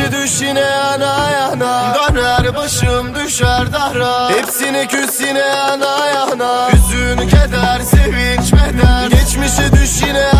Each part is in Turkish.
içi düş yine yana. Yana Döner başım düşer dara Hepsini küs yine yana. Yana Hüzün keder sevinç beder Geçmişi düş yine yana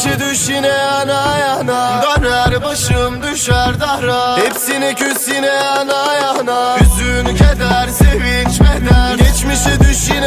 Geçmişe düş yine yana. Döner başım düşer dara. Hepsine küs yine yana. Yana keder sevinç beder Geçmişe düş yine